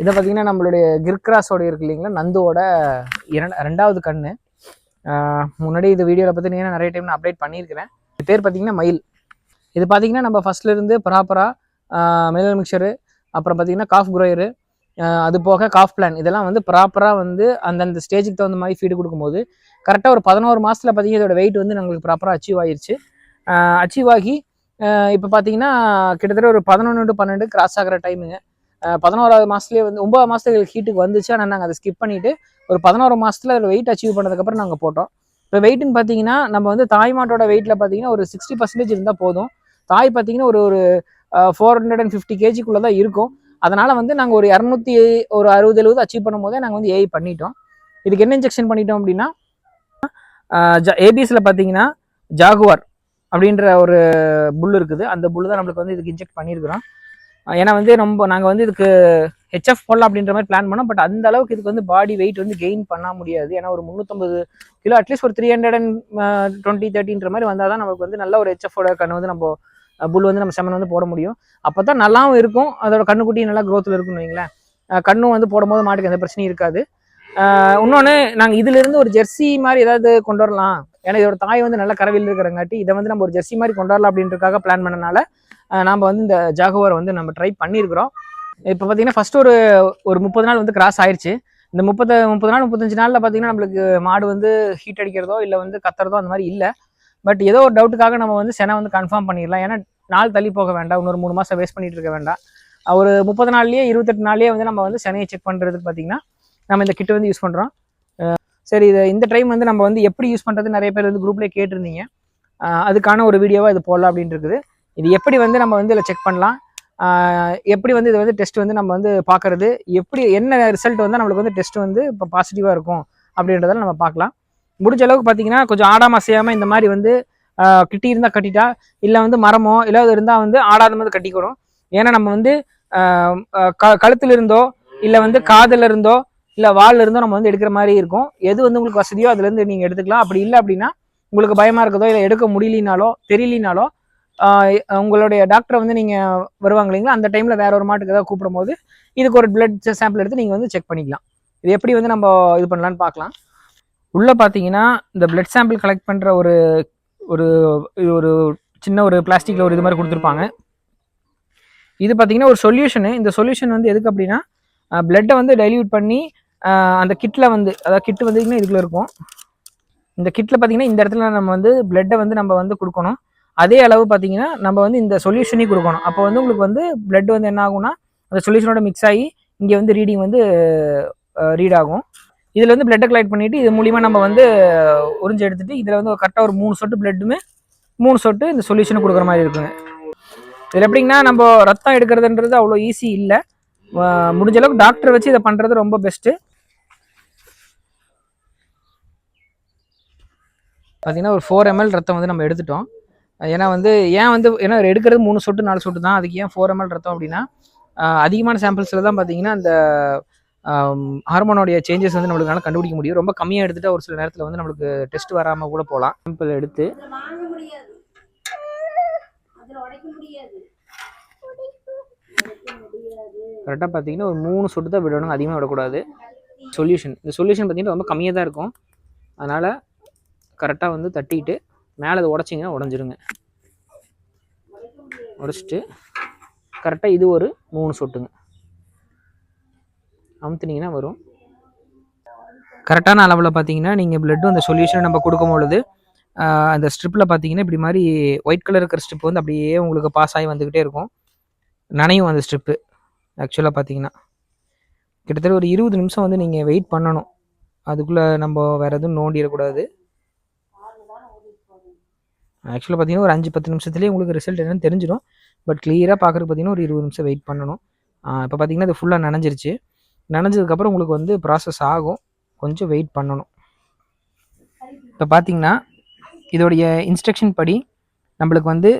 இதை பார்த்தீங்கன்னா நம்மளுடைய கிர்க்ராஸோட இருக்கு இல்லைங்களா? நந்துவோட இரண்டு ரெண்டாவது கண்ணு. முன்னாடி இந்த வீடியோவில் பார்த்தீங்கன்னா நிறைய டைம் நான் அப்டேட் பண்ணியிருக்கிறேன். இது பேர் பார்த்தீங்கன்னா மயில். இது பார்த்தீங்கன்னா நம்ம ஃபஸ்ட்லேருந்து ப்ராப்பராக மினரல் மிக்சரு அப்புறம் பார்த்தீங்கன்னா காஃப் குரோயரு அது போக காஃப் பிளான் இதெல்லாம் வந்து ப்ராப்பராக வந்து அந்தந்த ஸ்டேஜுக்கு தகுந்த மாதிரி ஃபீடு கொடுக்கும்போது கரெக்டாக ஒரு பதினோரு மாதத்தில் பார்த்தீங்கன்னா இதோட வெயிட் வந்து நம்மளுக்கு ப்ராப்பராக அச்சீவ் ஆகிருச்சு அச்சீவ் ஆகி இப்போ பார்த்தீங்கன்னா கிட்டத்தட்ட ஒரு பதினொன்று டு பன்னெண்டு கிராஸ் ஆகிற டைமுங்க பதினோராவது மாதத்துலேயே வந்து ஒன்பது மாதத்துக்கு ஹீட்டுக்கு வந்துச்சு. ஆனால் நாங்கள் அதை ஸ்கிப் பண்ணிவிட்டு ஒரு பதினோரு மாதத்தில் அதில் வெயிட் அச்சீவ் பண்ணதுக்கப்புறம் நாங்கள் போட்டோம். இப்போ வெயிட்னு பார்த்தீங்கன்னா நம்ம வந்து தாய் மாட்டோட வெயிட்டில் பார்த்தீங்கன்னா ஒரு சிக்ஸ்டி பர்சன்டேஜ் இருந்தால் போதும். தாய் பார்த்தீங்கன்னா ஒரு ஒரு ஃபோர் ஹண்ட்ரட் அண்ட் ஃபிஃப்டி கேஜிக்குள்ளே தான் இருக்கும். அதனால் வந்து நாங்கள் ஒரு இரநூத்தி ஒரு அறுபது எழுபது அச்சீவ் பண்ணும்போதே நாங்கள் வந்து ஏஐ பண்ணிட்டோம். இதுக்கு என்ன இன்ஜெக்ஷன் பண்ணிட்டோம் அப்படின்னா ஏபிஎஸில் பார்த்தீங்கன்னா ஜாகுவார் அப்படின்ற ஒரு புல் இருக்குது. அந்த புல் தான் நம்மளுக்கு வந்து இதுக்கு இன்ஜெக்ட் பண்ணியிருக்கிறோம். ஏன்னா வந்து ரொம்ப நாங்கள் வந்து இதுக்கு ஹெச்எஃப் போடலாம் அப்படின்ற மாதிரி பிளான் பண்ணோம். பட் அந்த அளவுக்கு இதுக்கு வந்து பாடி வெயிட் வந்து கெயின் பண்ண முடியாது. ஏன்னா ஒரு முந்நூற்றம்பது கிலோ அட்லீஸ்ட் ஒரு த்ரீ ஹண்ட்ரட் அண்ட் டுவெண்ட்டி தேர்ட்டின்ற மாதிரி வந்தால் தான் நமக்கு வந்து நல்ல ஒரு ஹெச்எஃபோட கண்ணு வந்து நம்ம புல் வந்து நம்ம செமன் வந்து போட முடியும். அப்போ தான் நல்லாவும் இருக்கும். அதோட கண்ணுக்குட்டி நல்லா க்ரோத்தில் இருக்கும்னு வைங்களேன். கண்ணும் வந்து போடும்போது மாட்டுக்கு எந்த பிரச்சனையும் இருக்காது. இன்னொன்று நாங்கள் இதிலிருந்து ஒரு ஜெர்சி மாதிரி ஏதாவது கொண்டு வரலாம். ஏன்னா இதோட தாய் வந்து நல்ல கரவில் இருக்கிறங்காட்டி இதை வந்து நம்ம ஒரு ஜெர்சி மாதிரி கொண்டு வரலாம் அப்படின்றதுக்காக பிளான் பண்ணனால நாம் வந்து இந்த ஜாகுவார் வந்து நம்ம ட்ரை பண்ணியிருக்கிறோம். இப்போ பார்த்தீங்கன்னா ஃபஸ்ட்டு ஒரு ஒரு முப்பது நாள் வந்து கிராஸ் ஆயிடுச்சு இந்த முப்பது முப்பது நாள் முப்பத்தஞ்சு நாளில் பார்த்தீங்கன்னா நம்மளுக்கு மாடு வந்து ஹீட் அடிக்கிறதோ இல்லை வந்து கத்துறதோ அந்த மாதிரி இல்லை. பட் ஏதோ ஒரு டவுட்டுக்காக நம்ம வந்து செனை வந்து கன்ஃபார்ம் பண்ணிடலாம். ஏன்னா நாள் தள்ளி போக வேண்டாம். இன்னொரு மூணு மாதம் வேஸ்ட் பண்ணிட்டு இருக்க வேண்டாம். ஒரு முப்பது நாள்லேயே இருபத்தெட்டு நாள்லேயே வந்து நம்ம வந்து செனையை செக் பண்ணுறதுக்கு பார்த்தீங்கன்னா நம்ம இந்த கிட்டு வந்து யூஸ் பண்ணுறோம் சரி இதை இந்த டைம் வந்து நம்ம வந்து எப்படி யூஸ் பண்ணுறது நிறைய பேர் வந்து குரூப்லேயே கேட்டிருந்தீங்க. அதுக்கான ஒரு வீடியோவாக இது போடலாம் அப்படின்ட்டு இருக்குது. இது எப்படி வந்து நம்ம வந்து இதில் செக் பண்ணலாம்? எப்படி வந்து இது வந்து டெஸ்ட் வந்து நம்ம வந்து பார்க்கறது? எப்படி என்ன ரிசல்ட் வந்து நம்மளுக்கு வந்து டெஸ்ட் வந்து இப்போ பாசிட்டிவாக இருக்கும் அப்படின்றத நம்ம பார்க்கலாம். முடிஞ்ச அளவுக்கு பார்த்தீங்கன்னா கொஞ்சம் ஆடாமல் அசையாமல் இந்த மாதிரி வந்து கிட்டி இருந்தால் கட்டிட்டா இல்லை வந்து மரமோ இல்லை அது இருந்தால் வந்து ஆடாத மாதிரி கட்டிக்கிறோம் ஏன்னா நம்ம வந்து க கழுத்துல இருந்தோ இல்லை வந்து காதில் இருந்தோ இல்லை வாலில் இருந்தோ நம்ம வந்து எடுக்கிற மாதிரி இருக்கும். எது வந்து உங்களுக்கு வசதியோ அதுலேருந்து நீங்கள் எடுத்துக்கலாம். அப்படி இல்லை அப்படின்னா உங்களுக்கு பயமாக இருக்கதோ இல்லை எடுக்க முடியலினாலோ தெரியலினாலோ உங்களுடைய டாக்டரை வந்து நீங்கள் வருவாங்க இல்லைங்களா? அந்த டைமில் வேற ஒரு மாட்டுக்கு ஏதாவது கூப்பிடும் போது இதுக்கு ஒரு பிளட் சாம்பிள் எடுத்து நீங்கள் வந்து செக் பண்ணிக்கலாம். இது எப்படி வந்து நம்ம இது பண்ணலான்னு பார்க்கலாம். உள்ளே பார்த்தீங்கன்னா இந்த பிளட் சாம்பிள் கலெக்ட் பண்ணுற ஒரு ஒரு இது ஒரு சின்ன ஒரு பிளாஸ்டிக்கில் ஒரு இது மாதிரி கொடுத்துருப்பாங்க. இது பார்த்தீங்கன்னா ஒரு சொல்யூஷனு இந்த சொல்யூஷன் வந்து எதுக்கு அப்படின்னா பிளட்டை வந்து டைல்யூட் பண்ணி அந்த கிட்டில் வந்து அதாவது கிட்டு வந்து இதுக்குள்ளே இருக்கும். இந்த கிட்டில் பார்த்தீங்கன்னா இந்த இடத்துல நம்ம வந்து பிளட்டை வந்து நம்ம வந்து கொடுக்கணும். அதே அளவு பார்த்தீங்கன்னா நம்ம வந்து இந்த சொல்யூஷனையும் கொடுக்கணும். அப்போ வந்து உங்களுக்கு வந்து பிளட் வந்து என்ன ஆகும்னா அந்த சொல்யூஷனோட மிக்ஸ் ஆகி இங்கே வந்து ரீடிங் வந்து ரீட் ஆகும். இதில் வந்து பிளட்டை கலெக்ட் பண்ணிவிட்டு இது மூலிமா நம்ம வந்து உறிஞ்சு எடுத்துட்டு இதில் வந்து கரெக்டாக ஒரு மூணு சொட்டு பிளட்டுமே மூணு சொட்டு இந்த சொல்யூஷனை கொடுக்குற மாதிரி இருக்குங்க. இதில் எப்படிங்கன்னா நம்ம ரத்தம் எடுக்கிறதுன்றது அவ்வளோ ஈஸி இல்லை. முடிஞ்ச அளவுக்கு டாக்டரை வச்சு இதை பண்ணுறது ரொம்ப பெஸ்ட்டு பார்த்தீங்கன்னா ஒரு ஃபோர் எம்எல் ரத்தம் வந்து நம்ம எடுத்துட்டோம். ஏன்னா வந்து ஏன் வந்து ஏன்னா எடுக்கிறது மூணு சொட்டு நாலு சொட்டு தான். அதுக்கு ஏன் ஃபோர் எம்எல் ரத்தம் அப்படின்னா அதிகமான சாம்பிள்ஸில் தான் பார்த்தீங்கன்னா அந்த ஹார்மோனோடைய சேஞ்சஸ் வந்து நம்மளுக்கு கண்டுபிடிக்க முடியும். ரொம்ப கம்மியாக எடுத்துட்டா ஒரு சில நேரத்தில் வந்து நம்மளுக்கு டெஸ்ட் வராமல் கூட போகலாம் சாம்பிள் எடுத்து. அதுல வாங்க முடியாது. அதுல உடைக்க முடியாது. உடைக்க முடியாது. கரெக்டாக பார்த்தீங்கன்னா ஒரு மூணு சொட்டு தான் விடணும். அதிகமாக விடக்கூடாது. சொல்யூஷன் இந்த சொல்யூஷன் பார்த்தீங்கன்னா ரொம்ப கம்மியாக தான் இருக்கும். அதனால் கரெக்டாக வந்து தட்டிட்டு மேலே அதை உடச்சிங்க உடஞ்சிருங்க. உடச்சிட்டு கரெக்டாக இது ஒரு மூணு சொட்டுங்க. அமுத்துனீங்கன்னா வரும். கரெக்டான அளவில் பார்த்தீங்கன்னா நீங்கள் பிளட் அந்த சொல்யூஷனை நம்ம கொடுக்கும் பொழுது அந்த ஸ்ட்ரிப்பில் பார்த்தீங்கன்னா இப்படி மாதிரி ஒயிட் கலர் இருக்கிற ஸ்ட்ரிப் வந்து அப்படியே உங்களுக்கு பாஸ் ஆகி வந்துக்கிட்டே இருக்கும். நனையும் அந்த ஸ்ட்ரிப்பு ஆக்சுவலாக பார்த்தீங்கன்னா. கிட்டத்தட்ட ஒரு இருபது நிமிஷம் வந்து நீங்கள் வெயிட் பண்ணணும். அதுக்குள்ளே நம்ம வேறு எதுவும் நோண்டிடக்கூடாது. ஆக்சுவலாக பார்த்தீங்கன்னா ஒரு அஞ்சு பத்து நிமிஷத்துலேயே உங்களுக்கு ரிசல்ட் என்னன்னு தெரிஞ்சிடும். பட் கிளியராக பார்க்குறதுக்கு பார்த்தீங்கன்னா ஒரு இருபது நிமிஷம் வெயிட் பண்ணணும். இப்போ பார்த்தீங்கன்னா இது ஃபுல்லாக நனைஞ்சிருச்சு. நனைஞ்சதுக்கப்புறம் உங்களுக்கு வந்து ப்ராசஸ் ஆகும். கொஞ்சம் வெயிட் பண்ணணும். இப்போ பார்த்தீங்கன்னா இதோடைய இன்ஸ்ட்ரக்ஷன் படி நம்மளுக்கு வந்து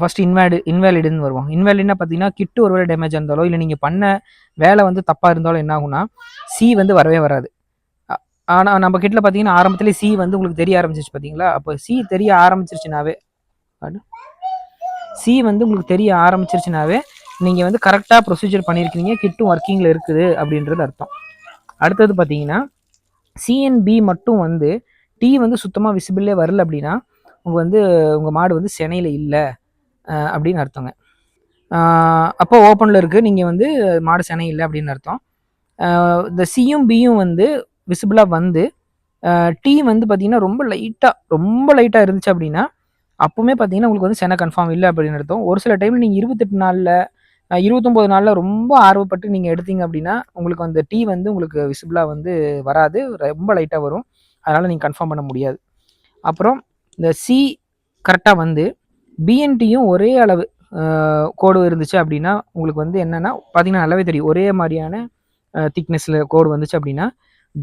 ஃபர்ஸ்ட் இன்வேலிடு இன்வேலிடுன்னு வருவோம் இன்வேலிட்னா பார்த்தீங்கன்னா கிட்டு ஒருவேளை டேமேஜ் இருந்தாலோ இல்லை நீங்கள் பண்ண வேலை வந்து தப்பாக இருந்தாலும் என்ன ஆகும்னா சி வந்து வரவே வராது. ஆனால் நம்ம கிட்ட பார்த்தீங்கன்னா ஆரம்பத்திலே சி வந்து உங்களுக்கு தெரிய ஆரம்பிச்சிருச்சு பார்த்தீங்களா அப்போ சி தெரிய ஆரம்பிச்சிருச்சுனாவே சி வந்து உங்களுக்கு தெரிய ஆரம்பிச்சிருச்சுனாவே நீங்கள் வந்து கரெக்டாக ப்ரொசீஜர் பண்ணியிருக்கீங்க கிட்டும் ஒர்க்கிங்கில் இருக்குது அப்படின்றது அர்த்தம். அடுத்தது பார்த்தீங்கன்னா சிஎன்பி மட்டும் வந்து டி வந்து சுத்தமாக விசிபிளே வரல அப்படின்னா உங்கள் வந்து உங்கள் மாடு வந்து சென்னையில் இல்லை அப்படின்னு அர்த்தங்க. அப்போ ஓப்பனில் இருக்குது நீங்கள் வந்து மாடு சென்னை இல்லை அப்படின்னு அர்த்தம். இந்த சியும் பியும் வந்து விசிபிளாக வந்து டீ வந்து பார்த்திங்கன்னா ரொம்ப லைட்டாக ரொம்ப லைட்டாக இருந்துச்சு அப்படின்னா அப்போவுமே பார்த்தீங்கன்னா உங்களுக்கு வந்து சென்னை கன்ஃபார்ம் இல்லை அப்படின்னு அர்த்தம். ஒரு சில டைமில் நீங்கள் இருபத்தெட்டு நாளில் இருபத்தொம்போது நாளில் ரொம்ப ஆர்வப்பட்டு நீங்கள் எடுத்தீங்க அப்படின்னா உங்களுக்கு அந்த டீ வந்து உங்களுக்கு விசிபிளாக வந்து வராது ரொம்ப லைட்டாக வரும். அதனால் நீங்கள் கன்ஃபார்ம் பண்ண முடியாது. அப்புறம் இந்த சி கரெக்டாக வந்து பிஎன்டியும் ஒரே அளவு கோடு இருந்துச்சு அப்படின்னா உங்களுக்கு வந்து என்னென்னா பார்த்தீங்கன்னா நல்லாவே தெரியும். ஒரே மாதிரியான திக்னஸில் கோடு வந்துச்சு அப்படின்னா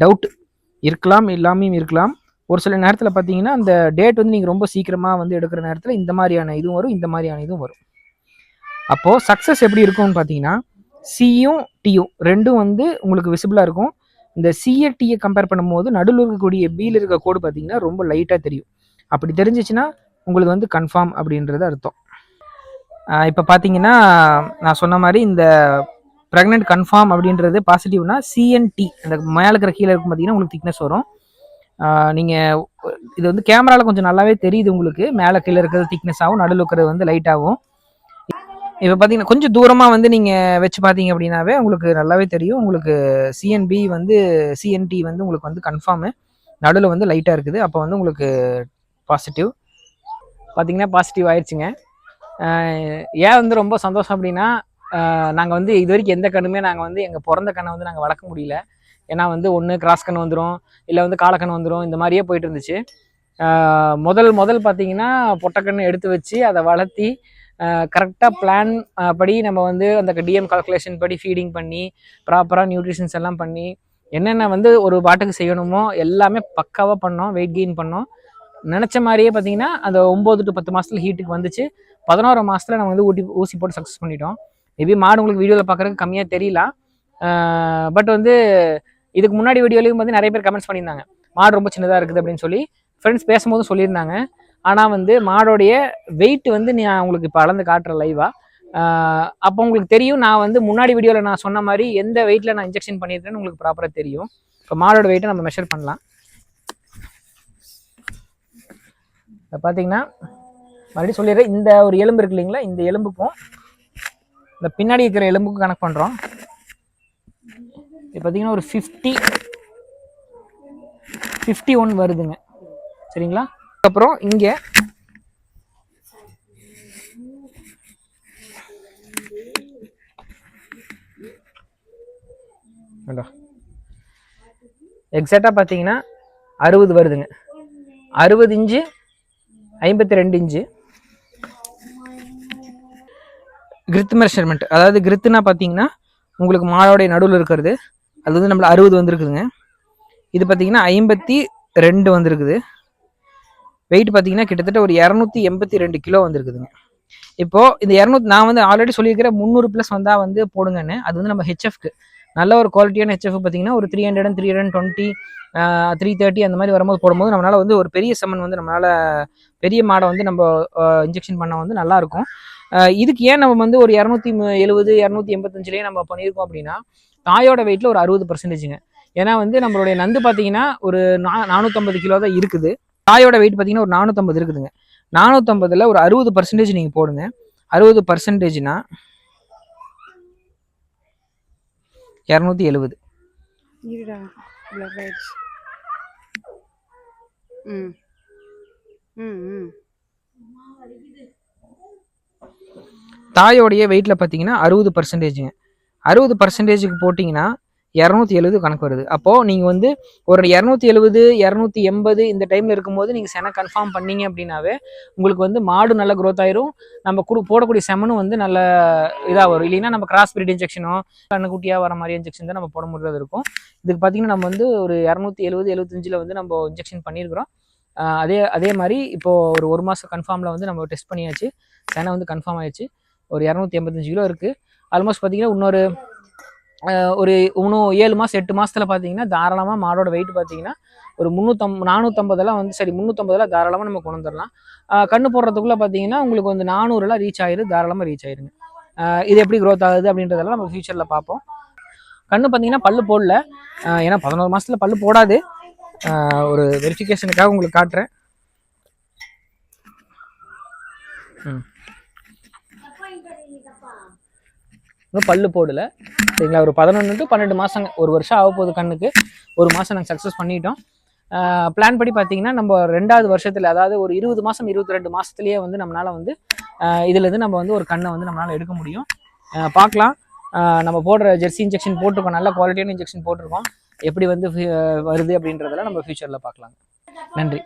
டவுட் இருக்கலாம் இல்லாமையும் இருக்கலாம். ஒரு சில நேரத்தில் பார்த்தீங்கன்னா அந்த டேட் வந்து நீங்கள் ரொம்ப சீக்கிரமாக வந்து எடுக்கிற நேரத்தில் இந்த மாதிரியான இதுவும் வரும் இந்த மாதிரியான இதுவும் வரும். அப்போது சக்ஸஸ் எப்படி இருக்கும்னு பார்த்தீங்கன்னா சியும் டியும் ரெண்டும் வந்து உங்களுக்கு விசிபிளாக இருக்கும். இந்த சிஏ டியை கம்பேர் பண்ணும்போது நடுவில் இருக்கக்கூடிய பியில் இருக்க கோடு பார்த்தீங்கன்னா ரொம்ப லைட்டாக தெரியும். அப்படி தெரிஞ்சிச்சுன்னா உங்களுக்கு வந்து கன்ஃபார்ம் அப்படின்றது அர்த்தம். இப்போ பார்த்தீங்கன்னா நான் சொன்ன மாதிரி இந்த ப்ரெக்னென்ட் கன்ஃபார்ம் அப்படின்றது பாசிட்டிவ்னா சிஎன்டி அந்த மேலே இருக்கிற கீழே இருக்கும் பார்த்தீங்கன்னா உங்களுக்கு திக்னஸ் வரும். நீங்கள் இது வந்து கேமராவில் கொஞ்சம் நல்லாவே தெரியுது உங்களுக்கு. மேலே கீழே இருக்கிறது திக்னஸ் ஆகும் நடுவில் இருக்கிறது வந்து லைட் ஆகும். இப்போ பார்த்தீங்கன்னா கொஞ்சம் தூரமாக வந்து நீங்கள் வச்சு பார்த்தீங்க அப்படின்னாவே உங்களுக்கு நல்லாவே தெரியும். உங்களுக்கு சிஎன்பி வந்து சிஎன்டி வந்து உங்களுக்கு வந்து கன்ஃபார்மு நடுவில் வந்து லைட்டாக இருக்குது. அப்போ வந்து உங்களுக்கு பாசிட்டிவ் பார்த்தீங்கன்னா பாசிட்டிவ் ஆயிடுச்சுங்க. ஏன் வந்து ரொம்ப சந்தோஷம் அப்படின்னா நாங்கள் வந்து இது வரைக்கும் எந்த கண்ணுமே நாங்கள் வந்து எங்கள் பிறந்த கண்ணை வந்து நாங்கள் வளர்க்க முடியல. ஏன்னா வந்து ஒன்று கிராஸ் கண் வந்துடும் இல்லை வந்து காலக்கண் வந்துடும் இந்த மாதிரியே போயிட்டு இருந்துச்சு. முதல் முதல் பார்த்தீங்கன்னா பொட்டக்கண்ணு எடுத்து வச்சு அதை வளர்த்தி கரெக்டாக பிளான் படி நம்ம வந்து அந்த டிஎம் கால்குலேஷன் படி ஃபீடிங் பண்ணி ப்ராப்பராக நியூட்ரிஷன்ஸ் எல்லாம் பண்ணி என்னென்ன வந்து ஒரு பாட்டுக்கு செய்யணுமோ எல்லாமே பக்காவாக பண்ணோம் வெயிட் கெயின் பண்ணோம். நினச்ச மாதிரியே பார்த்தீங்கன்னா அந்த ஒம்பது டு பத்து மாதத்துல ஹீட்டுக்கு வந்துச்சு. பதினோரு மாதத்தில் நம்ம வந்து ஊட்டி ஊசி போட்டு சக்ஸஸ் பண்ணிட்டோம். மேபி மாடு உங்களுக்கு வீடியோவில் பார்க்குறதுக்கு கம்மியாக தெரியல. பட் வந்து இதுக்கு முன்னாடி வீடியோலையும் வந்து நிறைய பேர் கமெண்ட்ஸ் பண்ணியிருந்தாங்க. மாடு ரொம்ப சின்னதாக இருக்குது அப்படின்னு சொல்லி. ஃப்ரெண்ட்ஸ் பேசும்போதும் சொல்லியிருந்தாங்க. ஆனால் வந்து மாடோடைய வெயிட் வந்து நான் உங்களுக்கு இப்போ அளந்து காட்டுறேன் லைவாக அப்போ உங்களுக்கு தெரியும். நான் வந்து முன்னாடி வீடியோவில் நான் சொன்ன மாதிரி எந்த வெயிட்டில் நான் இன்ஜெக்ஷன் பண்ணியிருக்கேன்னு உங்களுக்கு ப்ராப்பராக தெரியும். இப்போ மாடோட வெயிட்டை நம்ம மெஷர் பண்ணலாம். இப்போ பார்த்தீங்கன்னா மறுபடியும் சொல்லிடுறேன். இந்த ஒரு எலும்பு இருக்கு இல்லைங்களா? இந்த எலும்புக்கும் இந்த பின்னாடி இருக்கிற எலும்புக்கு கனெக்ட் பண்ணுறோம் இப்போ பார்த்தீங்கன்னா ஒரு ஃபிஃப்டி ஃபிஃப்டி ஒன் வருதுங்க. சரிங்களா? அப்புறம் இங்கே எக்ஸாக்டாக பார்த்தீங்கன்னா அறுபது வருதுங்க. அறுபது இன்ச்சு ஐம்பத்தி ரெண்டு இன்ச்சு. கிரித் மெஷர்மெண்ட். அதாவது கிரித்துனா பார்த்தீங்கன்னா உங்களுக்கு மாடோடைய நடுவில் இருக்கிறது. அது வந்து நம்மள அறுபது வந்துருக்குதுங்க. இது பார்த்தீங்கன்னா ஐம்பத்தி ரெண்டு வந்திருக்குது. வெயிட் பார்த்தீங்கன்னா கிட்டத்தட்ட ஒரு இரநூத்தி எண்பத்தி ரெண்டு கிலோ வந்திருக்குதுங்க. இப்போது இந்த இரநூத்தி நான் வந்து ஆல்ரெடி சொல்லியிருக்கிறேன் முந்நூறு ப்ளஸ் வந்தால் வந்து போடுங்கன்னு. அது வந்து நம்ம ஹெச்எஃப்க்கு நல்ல ஒரு குவாலிட்டியான ஹெச்எஃப் பார்த்தீங்கன்னா ஒரு three hundred three hundred twenty three thirty அந்த மாதிரி வரும்போது போடும்போது நம்மளால் வந்து ஒரு பெரிய செம்மன் வந்து நம்மளால் பெரிய மாடை வந்து நம்ம இன்ஜெக்ஷன் பண்ண வந்து நல்லாயிருக்கும் இதுக்கு ஏன் நம்ம வந்து ஒரு இரநூத்தி எழுபது இரநூத்தி எண்பத்தஞ்சிலேயே நம்ம பண்ணியிருக்கோம் அப்படின்னா தாயோட வெயிட்டில் ஒரு அறுபது பர்சன்டேஜுங்க ஏன்னா வந்து நம்மளுடைய நந்து பார்த்தீங்கன்னா ஒரு நா நானூற்றம்பது கிலோ தான் இருக்குது. தாயோட வெயிட் பார்த்தீங்கன்னா ஒரு நானூற்றம்பது இருக்குதுங்க. நானூற்றம்பதில் ஒரு அறுபது பர்சன்டேஜ் நீங்கள் போடுங்க. அறுபது பர்சன்டேஜ்னா இரநூத்தி எழுபது. ம். ம் ம். தாயோடைய வெயிட்டில் பார்த்தீங்கன்னா அறுபது பர்சன்டேஜுங்க அறுபது பர்சன்டேஜுக்கு போட்டிங்கன்னா இரநூத்தி எழுபது கணக்கு வருது. அப்போது நீங்கள் வந்து ஒரு இரநூத்தி எழுபது இரநூத்தி எண்பது இந்த டைமில் இருக்கும்போது நீங்கள் செனை கன்ஃபார்ம் பண்ணீங்க அப்படின்னாவே உங்களுக்கு வந்து மாடு நல்ல க்ரோத் ஆயிரும். நம்ம குடு போடக்கூடிய செமனும் வந்து நல்ல இதாக வரும். இல்லைன்னா நம்ம கிராஸ் பிரீட் இன்ஜெக்ஷனோ கண்ணுக்குட்டியாக வர மாதிரி இன்ஜெக்ஷன் தான் நம்ம போட முடியாது இருக்கும். இதுக்கு பார்த்தீங்கன்னா நம்ம வந்து ஒரு இரநூத்தி எழுபது எழுபத்தஞ்சில் வந்து நம்ம இன்ஜெக்ஷன் பண்ணியிருக்கிறோம் அதே அதே மாதிரி இப்போது ஒரு ஒரு மாதம் கன்ஃபார்மில் வந்து நம்ம டெஸ்ட் பண்ணியாச்சு. செனை வந்து கன்ஃபார்ம் ஆயிடுச்சு. ஒரு இரநூத்தி எண்பத்தஞ்சு கிலோ இருக்குது ஆல்மோஸ்ட் பார்த்தீங்கன்னா இன்னொரு ஒரு இன்னும் ஏழு மாதம் எட்டு மாதத்தில் பார்த்தீங்கன்னா தாராளமாக மாடோட வெயிட் பார்த்தீங்கன்னா ஒரு முந்நூற்றம் நானூற்றம்பதெல்லாம் வந்து சரி முந்நூற்றம்பதெல்லாம் தாராளமாக நம்ம கொண்டு வந்துடலாம் கண்ணு போடுறதுக்குள்ளே பார்த்தீங்கன்னா உங்களுக்கு வந்து நானூறுலாம் ரீச் ஆயிரு தாராளமாக ரீச் ஆயிருங்க. இது எப்படி க்ரோத் ஆகுது அப்படின்றதெல்லாம் நம்ம ஃபியூச்சரில் பார்ப்போம் கண்ணு பார்த்தீங்கன்னா பல்லு போடல. ஏன்னா பதினோரு மாதத்தில் பல்லு போடாது. ஒரு வெரிஃபிகேஷனுக்காக உங்களுக்கு காட்டுறேன். ம். இன்னும் பல்லு போடலை. சரிங்களா? ஒரு பதினொன்று டு பன்னெண்டு மாதங்க ஒரு வருஷம் ஆக போகுது கண்ணுக்கு. ஒரு மாதம் நாங்கள் சக்ஸஸ் பண்ணிட்டோம். பிளான் படி பார்த்தீங்கன்னா நம்ம ரெண்டாவது வருஷத்தில் அதாவது ஒரு இருபது மாதம் இருபத்தி ரெண்டு மாதத்துலேயே வந்து நம்மளால் வந்து இதுலேருந்து நம்ம வந்து ஒரு கண்ணை வந்து நம்மளால் எடுக்க முடியும். பார்க்கலாம் நம்ம போடுற ஜெர்சி இன்ஜெக்ஷன் போட்டிருக்கோம். நல்ல குவாலிட்டியான இன்ஜெக்ஷன் போட்டிருக்கோம். எப்படி வந்து வருது அப்படின்றதெல்லாம் நம்ம ஃபியூச்சரில் பார்க்கலாம் நன்றி.